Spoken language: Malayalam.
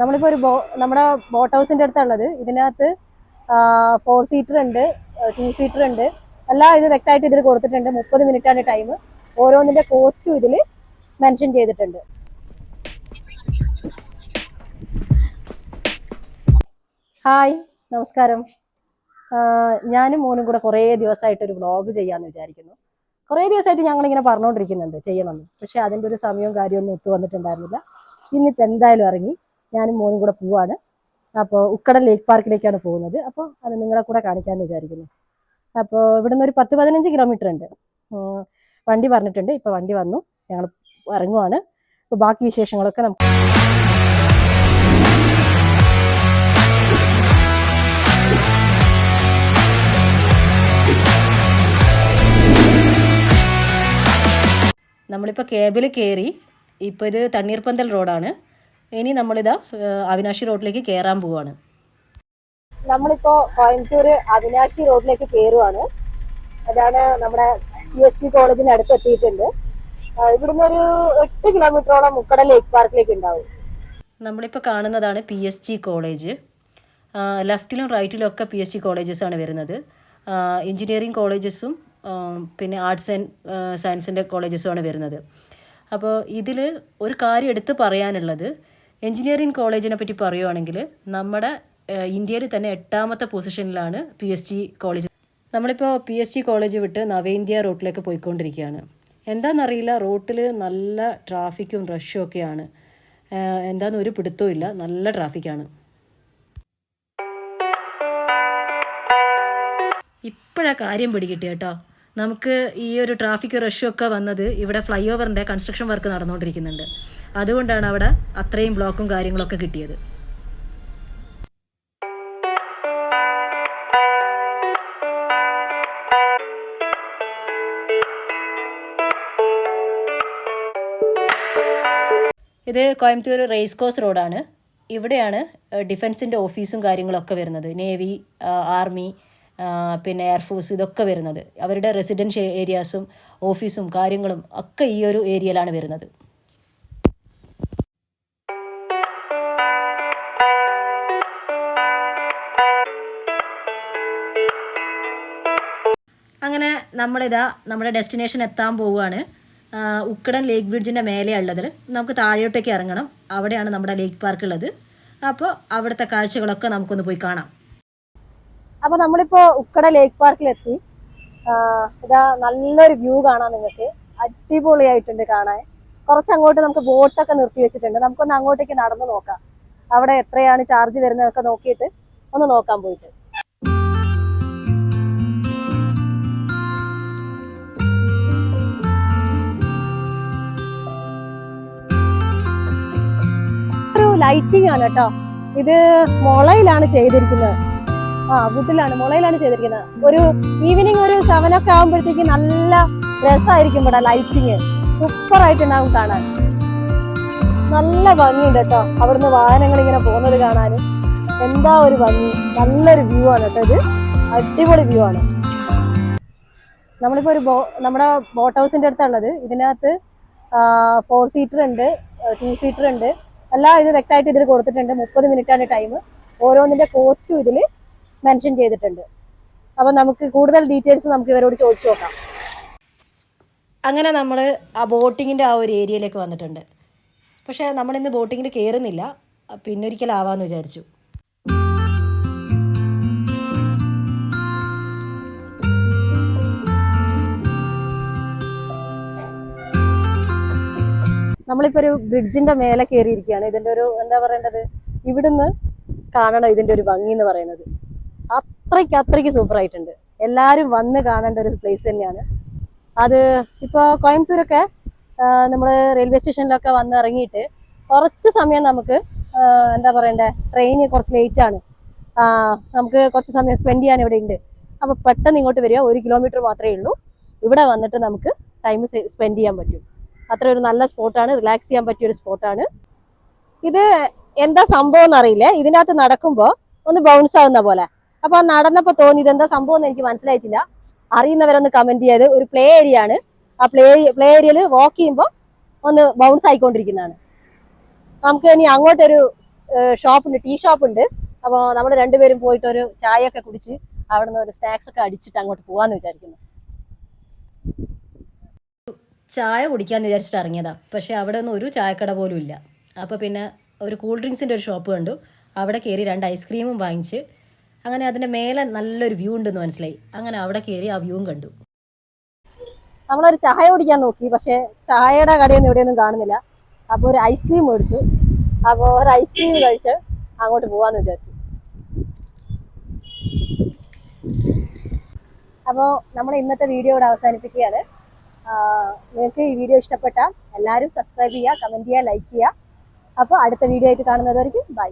നമ്മളിപ്പോൾ ഒരു ബോ നമ്മുടെ ബോട്ട് ഹൗസിന്റെ അടുത്തുള്ളത് ഇതിനകത്ത് ഫോർ സീറ്റർ ഉണ്ട് ടു സീറ്റർ ഉണ്ട്. എല്ലാം ഇത് വ്യക്തമായിട്ട് ഇതിൽ കൊടുത്തിട്ടുണ്ട്. മുപ്പത് മിനിറ്റ് ആണ് ടൈം ഓരോന്നിന്റെ കോസ്റ്റും ഇതിൽ മെൻഷൻ ചെയ്തിട്ടുണ്ട്. ഹായ് നമസ്കാരം. ഞാനും മോനും കൂടെ കുറേ ദിവസമായിട്ട് ഒരു വ്ളോഗ് ചെയ്യാമെന്ന് വിചാരിക്കുന്നു. കുറേ ദിവസമായിട്ട് ഞങ്ങളിങ്ങനെ പറഞ്ഞുകൊണ്ടിരിക്കുന്നുണ്ട് ചെയ്യണമെന്ന്. പക്ഷേ അതിന്റെ ഒരു സമയവും കാര്യമൊന്നും ഒത്തു വന്നിട്ടുണ്ടായിരുന്നില്ല. ഇന്നിപ്പോൾ എന്തായാലും ഇറങ്ങി. ഞാനും മോനും കൂടെ പോവാണ്. അപ്പോൾ ഉക്കട ലേക്ക് പാർക്കിലേക്കാണ് പോകുന്നത്. അപ്പോൾ അത് നിങ്ങളെ കൂടെ കാണിക്കാമെന്ന് വിചാരിക്കുന്നു. അപ്പോൾ ഇവിടുന്ന് ഒരു പത്ത് പതിനഞ്ച് കിലോമീറ്റർ ഉണ്ട്. വണ്ടി പറഞ്ഞിട്ടുണ്ട്. ഇപ്പോൾ വണ്ടി വന്നു. ഞങ്ങൾ ഇറങ്ങുവാണ്. അപ്പോൾ ബാക്കി വിശേഷങ്ങളൊക്കെ നമുക്ക് നമ്മളിപ്പോൾ കേബിൾ കയറി ഇപ്പോൾ ഇത് തണ്ണീർപ്പന്തൽ റോഡാണ് ഇനി നമ്മളിതാ അവിനാശി റോഡിലേക്ക് കയറാൻ പോവാണ്. നമ്മളിപ്പോ കോയമ്പത്തൂർ അവിനാശി റോഡിലേക്ക് കയറുവാണ് അതാണ് നമ്മുടെ പി എസ് ജി കോളേജിന് അടുത്ത് എത്തിയിട്ടുണ്ട് ഇവിടുന്ന് ഒരു എട്ട് കിലോമീറ്ററോളം മുക്കട ലേക്ക് പാർക്കിലേക്ക് ഉണ്ടാവും. നമ്മളിപ്പോ കാണുന്നതാണ് പി എസ് ജി കോളേജ്. ലെഫ്റ്റിലും റൈറ്റിലും ഒക്കെ പി എസ് ജി കോളേജസ് ആണ് വരുന്നത്. എഞ്ചിനീയറിംഗ് കോളേജസും പിന്നെ ആർട്സ് ആൻഡ് സയൻസിന്റെ കോളേജസും ആണ് വരുന്നത്. അപ്പോൾ ഇതിൽ ഒരു കാര്യം എടുത്ത് പറയാനുള്ളത് എഞ്ചിനീയറിംഗ് കോളേജിനെ പറ്റി പറയുവാണെങ്കിൽ നമ്മുടെ ഇന്ത്യയിൽ തന്നെ എട്ടാമത്തെ പൊസിഷനിലാണ് പി എസ് ജി കോളേജ്. നമ്മളിപ്പോൾ പി എസ് ജി കോളേജ് വിട്ട് നവേന്ത്യ റോട്ടിലേക്ക് പോയിക്കൊണ്ടിരിക്കുകയാണ്. എന്താണെന്നറിയില്ല റോട്ടിൽ നല്ല ട്രാഫിക്കും റഷും ഒക്കെയാണ്. എന്താന്ന് ഒരു പിടുത്തവും ഇല്ല നല്ല ട്രാഫിക്കാണ്. ഇപ്പോഴാ കാര്യം പിടികിട്ടി കേട്ടോ. നമുക്ക് ഈ ഒരു ട്രാഫിക് റഷും ഒക്കെ വന്നത് ഇവിടെ ഫ്ലൈ ഓവറിന്റെ കൺസ്ട്രക്ഷൻ വർക്ക് നടന്നുകൊണ്ടിരിക്കുന്നുണ്ട്. അതുകൊണ്ടാണ് അവിടെ അത്രയും ബ്ലോക്കും കാര്യങ്ങളൊക്കെ കിട്ടിയത്. ഇത് കോയമ്പത്തൂർ റേസ് കോഴ്സ് റോഡാണ്. ഇവിടെയാണ് ഡിഫൻസിന്റെ ഓഫീസും കാര്യങ്ങളൊക്കെ വരുന്നത്. നേവി ആർമി പിന്നെ എയർഫോഴ്സ് ഇതൊക്കെ വരുന്നത്. അവരുടെ റെസിഡൻഷ്യൽ ഏരിയാസും ഓഫീസും കാര്യങ്ങളും ഒക്കെ ഈ ഒരു ഏരിയയിലാണ് വരുന്നത്. അങ്ങനെ നമ്മളിതാ നമ്മുടെ ഡെസ്റ്റിനേഷൻ എത്താൻ പോവുകയാണ്. ഉക്കടൻ ലേക്ക് ബ്രിഡ്ജിന്റെ മേലെയാണ് ഉള്ളത്. നമുക്ക് താഴോട്ടേക്ക് ഇറങ്ങണം. അവിടെയാണ് നമ്മുടെ ലേക്ക് പാർക്ക് ഉള്ളത്. അപ്പോൾ അവിടുത്തെ കാഴ്ചകളൊക്കെ നമുക്കൊന്ന് പോയി കാണാം. അപ്പോൾ നമ്മളിപ്പോൾ ഉക്കട ലേക്ക് പാർക്കിലെത്തി ഇതാ നല്ലൊരു വ്യൂ കാണാം നിങ്ങൾക്ക്. അടിപൊളിയായിട്ടുണ്ട് കാണാൻ. കുറച്ച് അങ്ങോട്ട് നമുക്ക് ബോട്ടൊക്കെ നിർത്തി വെച്ചിട്ടുണ്ട്. നമുക്കൊന്ന് അങ്ങോട്ടേക്ക് നടന്ന് നോക്കാം. അവിടെ എത്രയാണ് ചാർജ് വരുന്നതൊക്കെ നോക്കിയിട്ട് ഒന്ന് നോക്കാൻ പോയിട്ട്. ലൈറ്റിംഗ് ആണ് കേട്ടോ ഇത് മുളയിലാണ് ചെയ്തിരിക്കുന്നത്. ആ വുഡിലാണ് മുളയിലാണ് ചെയ്തിരിക്കുന്നത്. ഒരു ഈവനിങ് ഒരു സെവൻ ഒക്കെ ആകുമ്പോഴത്തേക്ക് നല്ല രസമായിരിക്കും ഇവിടെ ലൈറ്റിങ് സൂപ്പർ ആയിട്ടുണ്ടാവും കാണാൻ. നല്ല ഭംഗിയുണ്ട് കേട്ടോ അവിടുന്ന് വാഹനങ്ങൾ ഇങ്ങനെ പോകുന്നത് കാണാൻ. എന്താ ഒരു ഭംഗി. നല്ലൊരു വ്യൂ ആണ് കേട്ടോ ഇത്. അടിപൊളി വ്യൂ ആണ്. നമ്മളിപ്പോ ഒരു ബോ നമ്മുടെ ബോട്ട് ഹൗസിന്റെ അടുത്താണുള്ളത് ഇതിനകത്ത് ഫോർ സീറ്റർ ഉണ്ട് ടു സീറ്റർ ഉണ്ട്. എല്ലാം ഇത് വ്യക്തമായിട്ട് ഇതിൽ കൊടുത്തിട്ടുണ്ട്. മുപ്പത് മിനിറ്റ് ആണ് ടൈം. ഓരോന്നിന്റെ കോസ്റ്റും ഇതിൽ മെൻഷൻ ചെയ്തിട്ടുണ്ട്. അപ്പൊ നമുക്ക് കൂടുതൽ ഡീറ്റെയിൽസ് നമുക്ക് ഇവരോട് ചോദിച്ചു നോക്കാം. അങ്ങനെ നമ്മൾ ആ ബോട്ടിങ്ങിന്റെ ആ ഒരു ഏരിയയിലേക്ക് വന്നിട്ടുണ്ട്. പക്ഷേ നമ്മളിന്ന് ബോട്ടിങ്ങിൽ കയറുന്നില്ല പിന്നൊരിക്കലാവാന്ന് വിചാരിച്ചു. നമ്മളിപ്പോ ഒരു ബ്രിഡ്ജിന്റെ മേലെ കയറിയിരിക്കുകയാണ് ഇതിന്റെ ഒരു എന്താ പറയേണ്ടത്? ഇവിടുന്ന് കാണണം ഇതിന്റെ ഒരു ഭംഗി എന്ന് പറയുന്നത്. അത്രയ്ക്ക് അത്രയ്ക്ക് സൂപ്പർ ആയിട്ടുണ്ട്. എല്ലാവരും വന്ന് കാണേണ്ട ഒരു പ്ലേസ് തന്നെയാണ്. അത് ഇപ്പോൾ കോയമ്പത്തൂരൊക്കെ നമ്മൾ റെയിൽവേ സ്റ്റേഷനിലൊക്കെ വന്ന് ഇറങ്ങിയിട്ട് കുറച്ച് സമയം നമുക്ക് എന്താ പറയണ്ടേ ട്രെയിന് കുറച്ച് ലേറ്റ് ആണ്. നമുക്ക് കുറച്ച് സമയം സ്പെൻഡ് ചെയ്യാൻ ഇവിടെ ഉണ്ട്. അപ്പോൾ പെട്ടെന്ന് ഇങ്ങോട്ട് വരിക. ഒരു കിലോമീറ്റർ മാത്രമേ ഉള്ളൂ. ഇവിടെ വന്നിട്ട് നമുക്ക് ടൈം സ്പെൻഡ് ചെയ്യാൻ പറ്റും. അത്ര ഒരു നല്ല സ്പോട്ടാണ്. റിലാക്സ് ചെയ്യാൻ പറ്റിയ ഒരു സ്പോട്ടാണ്. ഇത് എന്താ സംഭവം എന്നറിയില്ലേ. ഇതിനകത്ത് നടക്കുമ്പോൾ ഒന്ന് ബൗൺസ് ആവുന്ന പോലെ. അപ്പൊ നടന്നപ്പോൾ നടന്നപ്പോ തോന്നി ഇതെന്താ സംഭവം എന്ന് എനിക്ക് മനസ്സിലായിട്ടില്ല. അറിയുന്നവരൊന്ന് കമന്റ് ചെയ്ത് ഒരു പ്ലേ ഏരിയ ആണ്. ആ പ്ലേ പ്ലേ ഏരിയയിൽ വാക്ക് ചെയ്യുമ്പോൾ ഒന്ന് ബൗൺസ് ആയിക്കൊണ്ടിരിക്കുന്നതാണ്. നമുക്ക് ഇനി അങ്ങോട്ടൊരു ഷോപ്പ് ഉണ്ട് ടീ ഷോപ്പ് ഉണ്ട്. അപ്പോൾ നമ്മൾ രണ്ടുപേരും പോയിട്ട് ഒരു ചായ ഒക്കെ കുടിച്ച് അവിടെ നിന്ന് ഒരു സ്നാക്സ് ഒക്കെ അടിച്ചിട്ട് അങ്ങോട്ട് പോവാന്ന് വിചാരിക്കുന്നു. ചായ കുടിക്കാമെന്ന് വിചാരിച്ചിട്ട് ഇറങ്ങിയതാ. പക്ഷേ അവിടെ ഒന്നും ഒരു ചായക്കട പോലും ഇല്ല. അപ്പോൾ പിന്നെ ഒരു കൂൾ ഡ്രിങ്ക്സിന്റെ ഒരു ഷോപ്പ് കണ്ടു. അവിടെ കയറി രണ്ട് ഐസ്ക്രീമും വാങ്ങിച്ച് അങ്ങനെ അതിന്റെ മേലെ നല്ലൊരു വ്യൂ ഉണ്ടെന്ന് മനസ്സിലായി. അങ്ങനെ അവിടെ കയറി ആ വ്യൂവും കണ്ടു. നമ്മളൊരു ചായ കുടിക്കാൻ നോക്കി. പക്ഷേ ചായയുടെ കടയൊന്നും ഇവിടെയൊന്നും കാണുന്നില്ല. അപ്പോൾ ഒരു ഐസ്ക്രീം മേടിച്ചു. അപ്പോൾ ഒരു ഐസ്ക്രീം കഴിച്ച് അങ്ങോട്ട് പോകാമെന്ന് വിചാരിച്ചു. അപ്പോൾ നമ്മൾ ഇന്നത്തെ വീഡിയോ ഇവിടെ അവസാനിപ്പിക്കുകയാണ്. നിങ്ങൾക്ക് ഈ വീഡിയോ ഇഷ്ടപ്പെട്ടാൽ എല്ലാവരും സബ്സ്ക്രൈബ് ചെയ്യുക കമന്റ് ചെയ്യുക ലൈക്ക് ചെയ്യുക. അപ്പോൾ അടുത്ത വീഡിയോ ആയിട്ട് കാണുന്നതായിരിക്കും ബൈ